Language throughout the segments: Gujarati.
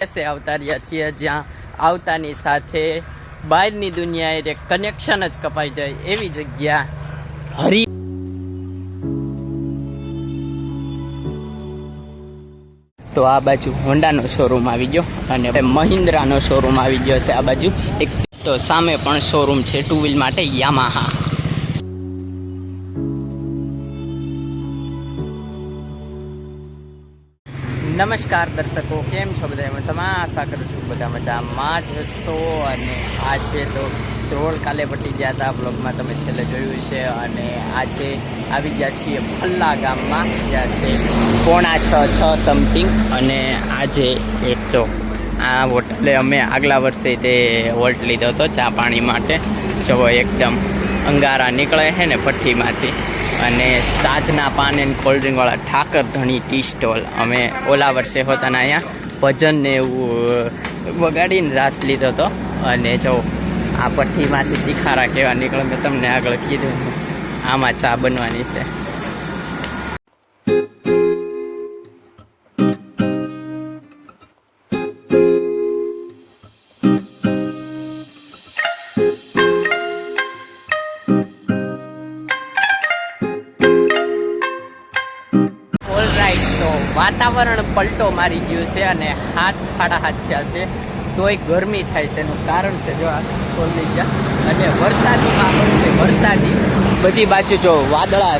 પાસે આવતા રહ્યા છીએ, જ્યાં આવતાની સાથે બહારની દુનિયાએ કનેક્શન જ કપાઈ જાય એવી જગ્યા હરી તો આ બાજુ હોન્ડાનો શોરૂમ આવી ગયો અને મહિન્દ્રાનો શોરૂમ આવી ગયો છે આ બાજુ. એક તો સામે પણ શોરૂમ છે ટુ વ્હીલ માટે યામાહા નમસ્કાર દર્શકો, કેમ છો બધા? મજામાં? આશા કરું છું બધા મજામાં જ છો અને આજે તો ધ્રોળ કાલે પટી ગયા હતા. બ્લોગમાં તમે છેલ્લે જોયું છે. અને આજે આવી ગયા છીએ ફલ્લા ગામમાં. જ્યાં છે પોણા છ છ સમથિંગ અને આજે એક જો, આ હોટલે અમે આગલા વર્ષે તે હોલ્ટ લીધો હતો ચા પાણી માટે. જો એકદમ અંગારા નીકળે છે ને, ભઠ્ઠીમાંથી. અને સાધના, પાન એન્ડ કોલ્ડ ડ્રિંકવાળા ઠાકર ધણી ટી સ્ટોલ. અમે ઓલા વર્ષે હોતા ને અહીંયા ભજન ને એવું વગાડીને રાસ લીધો હતો. અને જો, આ પટ્ટીમાંથી તીખારા કેવા નીકળે, મેં તમને આગળ કીધું. આમાં ચા બનવાની છે. વાતાવરણ પલટો મારી ગયું છે અને હાથ ફાડા હાથ થયા છે. તોય ગરમી થાય છે એનું કારણ છે જો આ ખોલી ગયા અને વરસાદી માહોલ છે, વરસાદી. બધી બાજુ જો વાદળા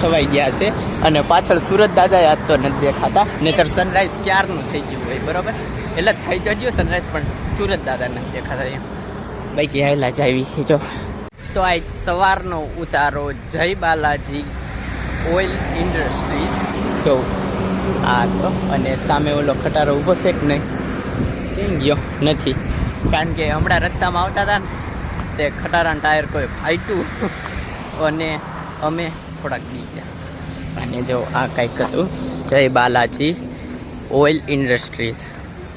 છવાઈ ગયા છે અને પાછળ સુરત દાદા યાદ તો નથી દેખાતા. નહીતર સનરાઈઝ ક્યારનું થઈ ગયું હોય, બરાબર? એટલે થઈ ગયો સનરાઈઝ પણ સુરત દાદા નથી દેખાતા એમ. બાકી હાયલા જ આવી છે, જો. તો આજ સવારનો ઉતારો. જય બાલાજી ઓઇલ ઇન્ડસ્ટ્રીઝ. જો આ તો, અને સામે ઓલો ખટારો ઊભો છે કે નહીં? ગયો? નથી. કારણ કે હમણાં રસ્તામાં આવતા હતા ને, તે ખટારાના ટાયર કોઈ ફાટ્યું. અને અમે થોડાક બી ગયા. અને જો આ કંઈક હતું. જય બાલાજી, ઓઇલ ઇન્ડસ્ટ્રીઝ.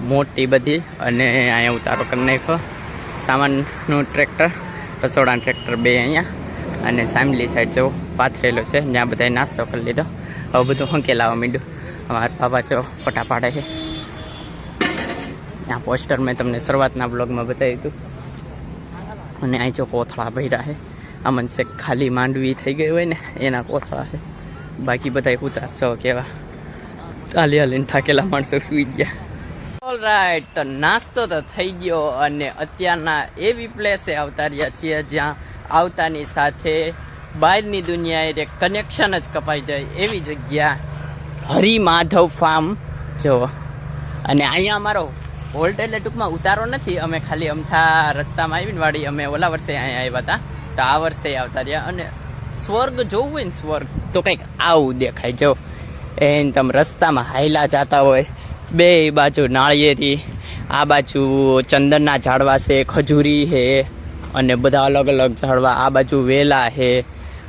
મોટી બધી, અને અહીંયા ઉતારો કરી નાખ્યો. સામાનનું ટ્રેક્ટર, રસોડાનું ટ્રેક્ટર બે અહીંયા. અને સામલી સાઈડ જેવો પાથરેલો છે જ્યાં બધાએ નાસ્તો કરી લીધો. હવે બધું હંકેલાવા માંડ્યું. અમારા બાબા ચો ફોટા પાડે છે. ત્યાં પોસ્ટર મેં તમને શરૂઆતના બ્લોગમાં બતાવ્યું હતું. અને અહીં જો કોથળા ભર્યા છે. અમન શેખ ખાલી માંડવી થઈ ગઈ હોય ને, એના કોથળા છે. બાકી બધા ઉતાર છો કેવા. હાલી હાલીને થાકેલા માણસો સુઈ ગયા. ઓલરાઈટ તો નાસ્તો તો થઈ ગયો અને અત્યારના એવી પ્લેસે આવતા રહ્યા છીએ જ્યાં આવતાની સાથે બહારની દુનિયાએ કનેક્શન જ કપાઈ જાય એવી જગ્યા હરિમાધવ ફાર્મ. જો. અને અહીંયા અમારો હોલ્ટ એટલે ટૂંકમાં ઉતારો નથી. અમે ખાલી અમથા રસ્તામાં આવીને વાળી અમે ઓલા વર્ષે અહીંયા આવ્યા હતા. તો આ વર્ષે આવતા રહ્યા. અને સ્વર્ગ જોવું હોય ને સ્વર્ગ, તો કંઈક આવું દેખાય. જો. એને તમે રસ્તામાં હાયલા જતા હોય. બે બાજુ નાળિયેરી, આ બાજુ ચંદનના ઝાડવા છે, ખજૂરી છે, અને બધા અલગ અલગ ઝાડવા. આ બાજુ વેલા છે.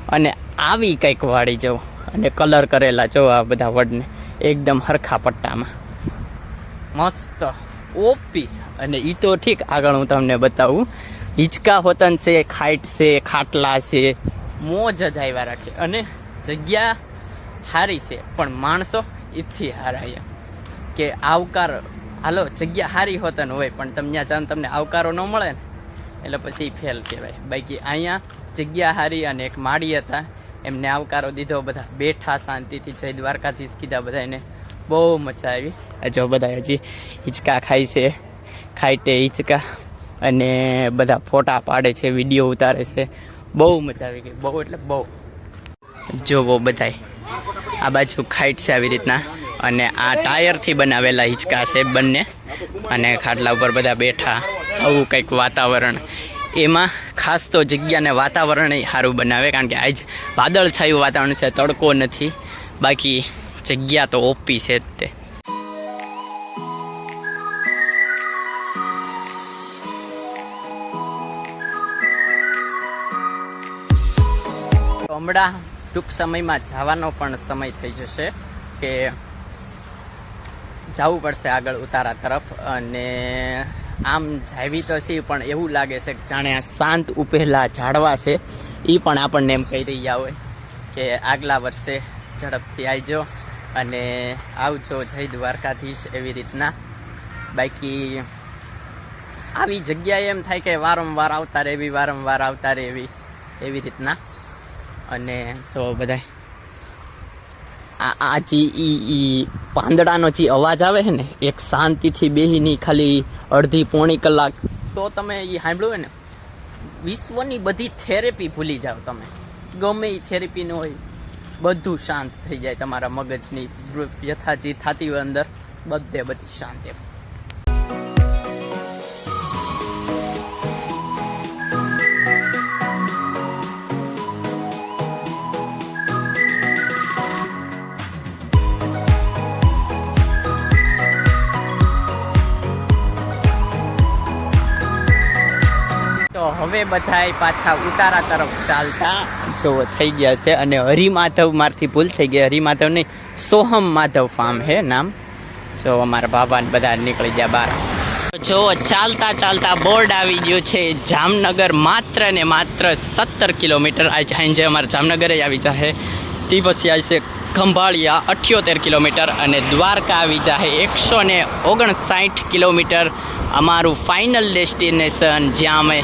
અને આવી કંઈક વાળી જવું અને કલર કરેલા જો આ બધા વડને. એકદમ હરખા પટ્ટામાં. મસ્ત. ઓપી અને એ તો ઠીક, આગળ હું તમને બતાવું. હિંચકા હોતન છે, ખાઈટ છે, ખાટલા છે. મોજ જ આવ્યા રાખે. અને જગ્યા સારી છે. પણ માણસો એથી હારા એમ. કે આવકાર, હાલો, જગ્યા સારી હોતન હોય, પણ તમને જાણ તમને આવકારો ન મળે ને. એટલે પછી ફેલ કહેવાય. બાકી અહીંયા જગ્યા હારી અને એક માળી હતા. એમને આવકારો દીધો, બધા બેઠા શાંતિથી જય દ્વારકાધીશ કીધા બધાને બહુ મજા આવી. જો બધા હજી હિંચકા ખાય છે ખાઈટે હિંચકા અને બધા ફોટા પાડે છે, વીડિયો ઉતારે છે. બહુ મજા આવી ગઈ, બહુ એટલે બહુ. જોવો બધાય, આ બાજુ ખાઈટ છે આવી રીતના અને આ ટાયરથી બનાવેલા હિંચકા છે બંને. અને ખાટલા ઉપર બધા બેઠા, આવું કંઈક વાતાવરણ એમાં ખાસ તો જગ્યાને વાતાવરણ સારું બનાવે, કારણ કે આજ વાદળ છાયું વાતાવરણ છે, તડકો નથી, બાકી જગ્યા તો ઓપી છે જ તો. હમણાં ટૂંક સમયમાં જવાનો પણ સમય થઈ જશે કે જવું પડશે આગળ ઉતારા તરફ અને આમ જાવી તો છે, પણ એવું લાગે છે કે જાણે આ શાંત ઉપેલા ઝાડવા છે. એ પણ આપણને એમ કહી રહ્યા હોય કે આગલા વર્ષે ઝડપથી આવજો અને આવજો જય દ્વારકાધીશ એવી રીતના. બાકી આવી જગ્યાએ એમ થાય કે વારંવાર આવતા રહેવી, વારંવાર આવતા રહેવી એવી રીતના. અને જો બધાય આ જે ઈ એ પાંદડાનો જે અવાજ આવે છે ને, એક શાંતિથી બેહીની ખાલી અડધી પોણી કલાક તો તમે એ સાંભળ્યું હોય ને, વિશ્વની બધી થેરેપી ભૂલી જાઓ તમે. ગમે એ થેરેપીનું હોય, બધું શાંત થઈ જાય તમારા મગજની વ્યથા થતી હોય અંદર, બધે બધી શાંત હવે બધાય પાછા ઉતારા તરફ ચાલતા જો થઈ ગયા છે અને હરિમાધવ મારથી ભૂલ થઈ ગઈ. હરિમાધવ નહીં સોહમ માધવ ફાર્મ હે નામ. જો અમારા બાબા બધા નીકળી ગયા બહાર જો ચાલતા ચાલતા બોર્ડ આવી ગયું છે જામનગર માત્ર ને માત્ર સત્તર કિલોમીટર. આ જાય છે અમારે જામનગરે આવી જાય તે પછી આવશે ખંભાળિયા અઠ્યોતેર કિલોમીટર અને દ્વારકા આવી જાય એકસો ને ઓગણસાઠ કિલોમીટર અમારું ફાઇનલ ડેસ્ટિનેશન જ્યાં અમે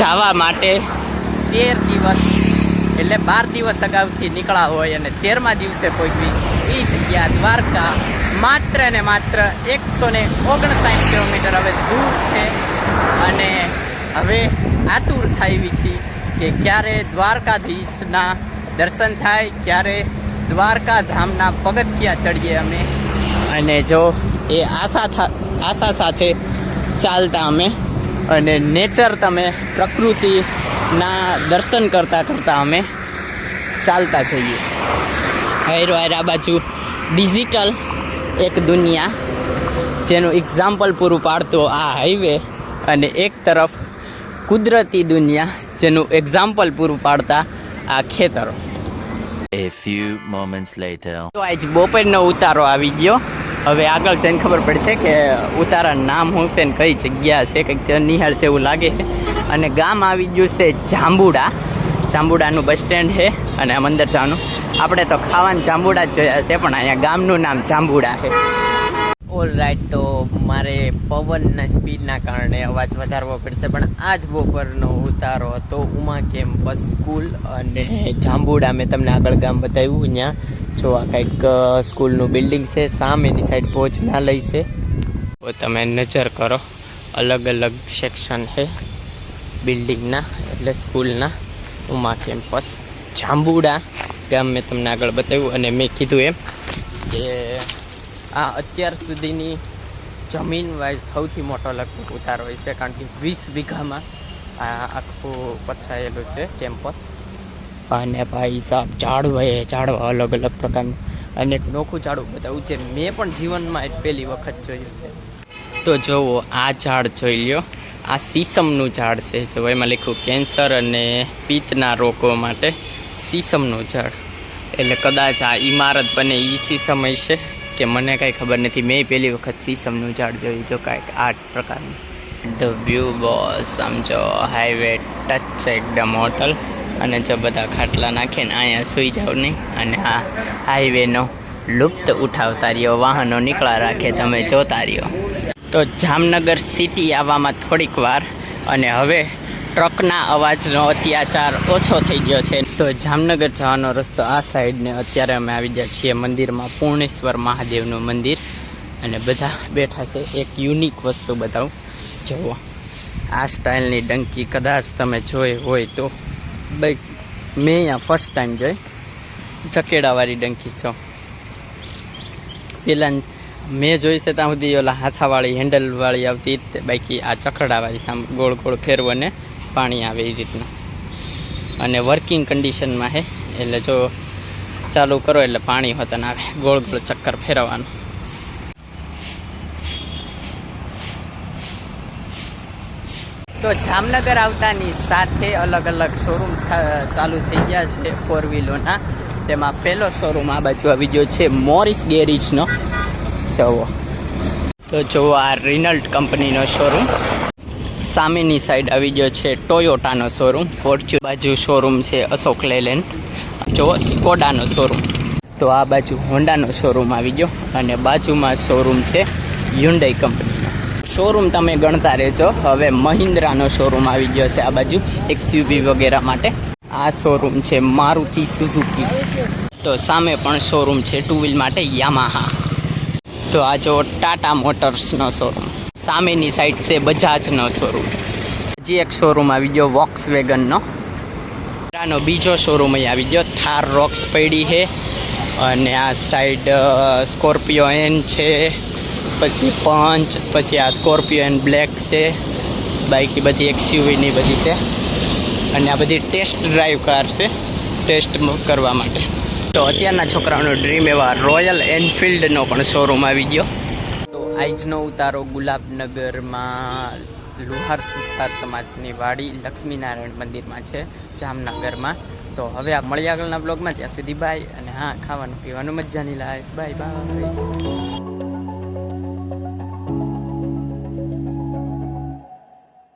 જવા માટે તેર દિવસ એટલે બાર દિવસ અગાઉથી નીકળ્યા હોય અને તેરમા દિવસે પહોંચવી. એ જગ્યા દ્વારકા માત્ર ને માત્ર એકસો ને ઓગણસાઠ કિલોમીટર હવે દૂર છે. અને હવે આતુર થાય એવી છીએ કે ક્યારે દ્વારકાધીશના દર્શન થાય, ક્યારે દ્વારકા ધામના પગથિયા ચડીએ અમે. અને જો એ આશા આશા સાથે ચાલતા અમે. અને નેચર તમે પ્રકૃતિના દર્શન કરતાં કરતાં અમે ચાલતા જઈએ. હાયર આ બાજુ ડિજિટલ એક દુનિયા, જેનું એક્ઝામ્પલ પૂરું પાડતો આ હાઈવે અને એક તરફ કુદરતી દુનિયા, જેનું એક્ઝામ્પલ પૂરું પાડતા આ ખેતરો. A few moments later. તો આજ બપોરનો ઉતારો આવી ગયો. હવે આગળ જઈને ખબર પડશે કે ઉતારા નામ શું છે ને કઈ જગ્યા છે, કંઈક નિહાળ છે એવું લાગે છે. અને ગામ આવી ગયું છે જાંબુડા. જાંબુડાનું બસ સ્ટેન્ડ છે અને આમ અંદર જવાનું. આપણે તો ખાવાનું જાંબુડા જ જોયા છે, પણ અહીંયા ગામનું નામ જાંબુડા છે. ઓલ રાઈટ તો મારે પવનના સ્પીડના કારણે અવાજ વધારવો પડશે, પણ આજ બપોરનો ઉતારો હતો ઉમા કેમ્પસ સ્કૂલ અને જાંબુડા. મેં તમને આગળ ગામ બતાવ્યું ત્યાં જો આ કંઈક સ્કૂલનું બિલ્ડિંગ છે સામેની સાઈડ ભોજનાલય છે. તો તમે નજર કરો, અલગ અલગ સેક્શન છે બિલ્ડિંગના, એટલે સ્કૂલના. ઉમા કેમ્પસ જાંબુડા ગામ મેં તમને આગળ બતાવ્યું, અને મેં કીધું એમ કે આ અત્યાર સુધીની જમીન વાઇઝ સૌથી મોટો લગભગ ઉતારો હોય છે, કારણ કે વીસ વીઘામાં આ આખું પથરાયેલું છે કેમ્પસ. અને ભાઈ સાહેબ ઝાડવા એ ઝાડવા અલગ અલગ પ્રકારનું. અને એક નોખું ઝાડવું બતાવું છે મેં પણ જીવનમાં એક પહેલી વખત જોયું છે. તો જુઓ, આ ઝાડ જોઈ લ્યો. આ સીસમનું ઝાડ છે. જો એમાં લખ્યું કેન્સર અને પિત્તના રોગો માટે સીસમનું ઝાડ. એટલે કદાચ આ ઇમારત બને એ સીસમ હશે. કે મને કાંઈ ખબર નથી. મેં પહેલી વખત સીસમનું ઝાડ જોયું, જો કાંઈક આઠ પ્રકારનું. ધ વ્યૂ બોસ સમજો હાઈવે ટચ છે એકદમ હોટલ. અને જો બધા ખાટલા નાખીને અહીંયા સૂઈ જાવ નહીં. અને આ હાઈવેનો લુપ્ત ઉઠાવતા રહ્યો વાહનો નીકળા રાખે તમે જોતા રહ્યો તો જામનગર સિટી આવવામાં થોડીક વાર. અને હવે ટ્રકના અવાજનો અત્યાચાર ઓછો થઈ ગયો છે. તો જામનગર જવાનો રસ્તો આ સાઈડને અત્યારે અમે આવી ગયા છીએ મંદિરમાં પૂર્ણેશ્વર મહાદેવનું મંદિર. અને બધા બેઠા છે, એક યુનિક વસ્તુ બતાવું. જુઓ, આ સ્ટાઇલની ડંકી કદાચ તમે જોઈ હોય તો મેં અહીંયા ફર્સ્ટ ટાઈમ જોઈ. ચકેડાવાળી ડંકી છો. પેલા મેં જોઈ છે ત્યાં સુધી ઓલા હાથાવાળી હેન્ડલવાળી આવતી બાકી આ ચકડાવાળી સામ ગોળ ગોળ ફેરવો ને. પાણી આવે એ રીતના. અને વર્કિંગ કન્ડિશનમાં છે એટલે જો ચાલુ કરો એટલે પાણી હોતા આવે. ગોળ ગોળ ચક્કર ફેરવવાનું. તો જામનગર આવતાની સાથે અલગ અલગ શોરૂમ ચાલુ થઈ ગયા છે ફોર વ્હીલોના તેમાં પહેલો શોરૂમ આ બાજુ આવી ગયો છે મોરિસ ગેરેજનો. જવો તો જુઓ આ રિનલ્ટ કંપનીનો શોરૂમ સામેની સાઈડ આવી ગયો છે ટોયોટાનો શોરૂમ ફોર્ચ્યુન બાજુ શોરૂમ છે અશોક લેલેન્ડ. જો સ્કોડાનો શોરૂમ તો આ બાજુ હોન્ડાનો શોરૂમ આવી ગયો અને બાજુમાં શોરૂમ છે હ્યુન્ડાઈ કંપનીનો શોરૂમ તમે ગણતા રહેજો. હવે મહિન્દ્રાનો શોરૂમ આવી ગયો છે આ બાજુ એક્સયુવી વગેરે માટે. આ શોરૂમ છે મારુતિ સુઝુકી તો સામે પણ શોરૂમ છે ટુ વ્હીલ માટે યામાહા તો આ જો ટાટા મોટર્સનો શોરૂમ સામેની સાઈડ છે બજાજનો શોરૂમ હજી એક શોરૂમ આવી ગયો વોક્સ વેગનનો આનો બીજો શોરૂમ અહીં આવી ગયો. થાર રોક્સ પડી છે. અને આ સાઈડ સ્કોર્પિયો એન છે. પછી પંચ પછી આ સ્કોર્પિયો એન બ્લેક છે. બાઈક બધી એક્સયુવીની બધી છે. અને આ બધી ટેસ્ટ ડ્રાઈવ કાર છે. ટેસ્ટ કરવા માટે. તો અત્યારના છોકરાઓનો ડ્રીમ એવા રોયલ એનફિલ્ડનો પણ શોરૂમ આવી ગયો. આજનો ઉતારો ગુલાબનગરમાં લુહાર સુથાર સમાજની વાડી લક્ષ્મીનારાયણ મંદિરમાં છે, જામનગરમાં. તો હવે આ મળી આગળના બ્લોગમાં ત્યાં બાય અને હા, ખાવાનું પીવાનું મજાની લાય. Bye bye